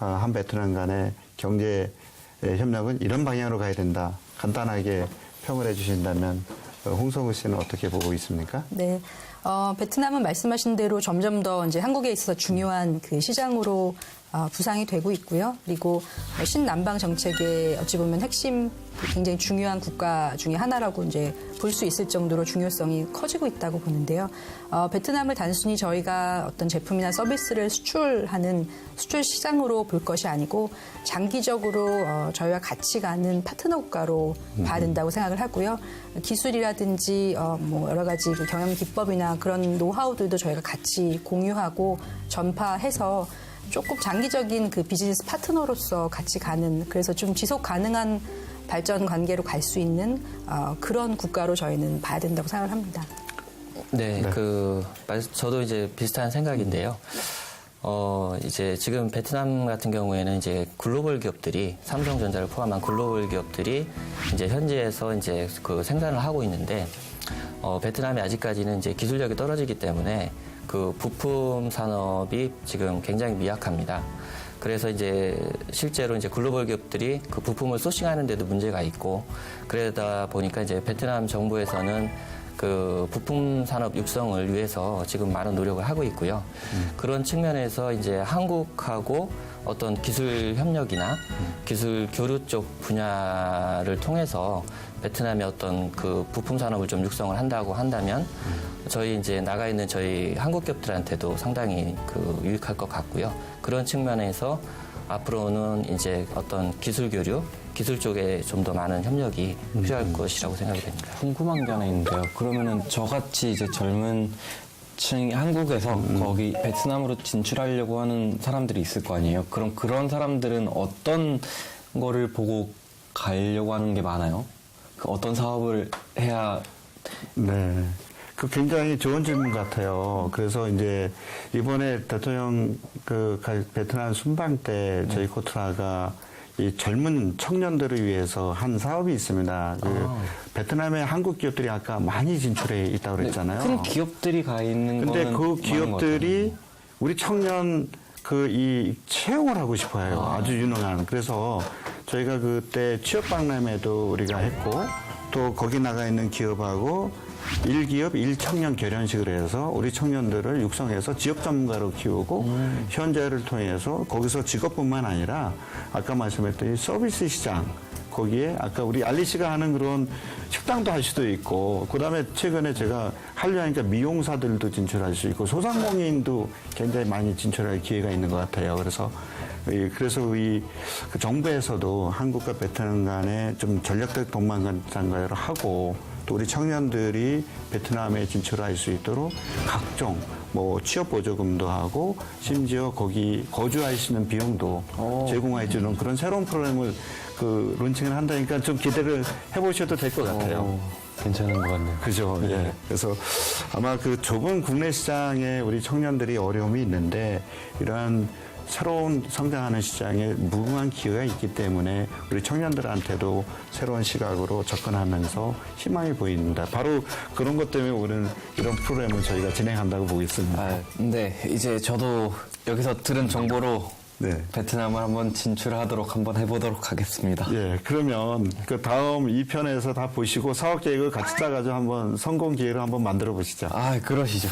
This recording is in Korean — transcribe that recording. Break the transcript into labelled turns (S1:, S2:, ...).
S1: 아, 한 베트남 간의 경제 협력은 이런 방향으로 가야 된다. 간단하게 평을 해주신다면 어, 홍성우 씨는 어떻게 보고 있습니까?
S2: 네. 어, 베트남은 말씀하신 대로 점점 더 이제 한국에 있어서 중요한 그 시장으로 어, 부상이 되고 있고요. 그리고 어, 신남방 정책의 어찌 보면 핵심 그 굉장히 중요한 국가 중에 하나라고 이제 볼 수 있을 정도로 중요성이 커지고 있다고 보는데요. 어, 베트남을 단순히 저희가 어떤 제품이나 서비스를 수출하는 수출 시장으로 볼 것이 아니고 장기적으로 어, 저희와 같이 가는 파트너 국가로 봐야 된다고 생각을 하고요. 기술이라든지 어, 뭐 여러 가지 그 경영 기법이나 그런 노하우들도 저희가 같이 공유하고 전파해서 조금 장기적인 그 비즈니스 파트너로서 같이 가는 그래서 좀 지속 가능한 발전 관계로 갈 수 있는 어, 그런 국가로 저희는 봐야 된다고 생각을 합니다.
S3: 네, 그 말- 저도 이제 비슷한 생각인데요. 어 이제 지금 베트남 같은 경우에는 이제 글로벌 기업들이 삼성전자를 포함한 글로벌 기업들이 이제 현지에서 이제 그 생산을 하고 있는데 어 베트남이 아직까지는 이제 기술력이 떨어지기 때문에 그 부품 산업이 지금 굉장히 미약합니다. 그래서 이제 실제로 이제 글로벌 기업들이 그 부품을 소싱하는 데도 문제가 있고 그러다 보니까 이제 베트남 정부에서는 그 부품 산업 육성을 위해서 지금 많은 노력을 하고 있고요. 그런 측면에서 이제 한국하고 어떤 기술 협력이나 기술 교류 쪽 분야를 통해서 베트남의 어떤 그 부품 산업을 좀 육성을 한다고 한다면 저희 이제 나가 있는 저희 한국 기업들한테도 상당히 그 유익할 것 같고요. 그런 측면에서 앞으로는 이제 어떤 기술 교류, 기술 쪽에 좀 더 많은 협력이 필요할 것이라고 생각이 됩니다.
S4: 궁금한 게 하나 있는데요. 그러면은 저같이 이제 젊은 층이 한국에서 거기 베트남으로 진출하려고 하는 사람들이 있을 거 아니에요. 그럼 그런 사람들은 어떤 거를 보고 가려고 하는 게 많아요? 그 어떤 사업을 해야
S1: 네. 그 굉장히 좋은 질문 같아요. 그래서 이제 이번에 대통령 그 가- 베트남 순방 때 저희 코트라가 이 젊은 청년들을 위해서 한 사업이 있습니다. 그 베트남의 한국 기업들이 아까 많이 진출해 있다고 그랬잖아요.
S4: 큰 기업들이 가 있는
S1: 근데 그 기업들이. 우리 청년 그 이 채용을 하고 싶어요. 아주 유능한. 그래서 저희가 그때 취업 박람회도 우리가 했고 또 거기 나가 있는 기업하고 일기업 일청년 결연식을 해서 우리 청년들을 육성해서 지역 전문가로 키우고 현재를 통해서 거기서 직업뿐만 아니라 아까 말씀했던 이 서비스 시장 거기에 아까 우리 알리 씨가 하는 그런 식당도 할 수도 있고 그다음에 최근에 제가 하려 하니까 미용사들도 진출할 수 있고 소상공인도 굉장히 많이 진출할 기회가 있는 것 같아요. 그래서 이- 그래서 이그 정부에서도 한국과 베트남 간에 좀 전략적 동반 장가를 하고 또 우리 청년들이 베트남에 진출할 수 있도록 각종 뭐 취업 보조금도 하고 심지어 거기 거주할 수 있는 비용도 제공해 주는 그런 새로운 프로그램을 그 론칭을 한다니까 좀 기대를 해보셔도 될 것 같아요.
S4: 어, 괜찮은 것 같네요.
S1: 그죠. 예. 그래서 아마 그 좁은 국내 시장에 우리 청년들이 어려움이 있는데 이러한 새로운 성장하는 시장에 무궁한 기회가 있기 때문에 우리 청년들한테도 새로운 시각으로 접근하면서 희망이 보입니다. 바로 그런 것 때문에 우리는 이런 프로그램을 저희가 진행한다고 보고 있습니다.
S4: 아, 근데 이제 저도 여기서 들은 정보로
S1: 네.
S4: 베트남을 한번 진출하도록 한번 해보도록 하겠습니다.
S1: 예, 그러면 그 다음 2편에서 다 보시고 사업 계획을 같이 짜가지고 한번 성공 기회를 한번 만들어 보시죠.
S4: 아, 그러시죠.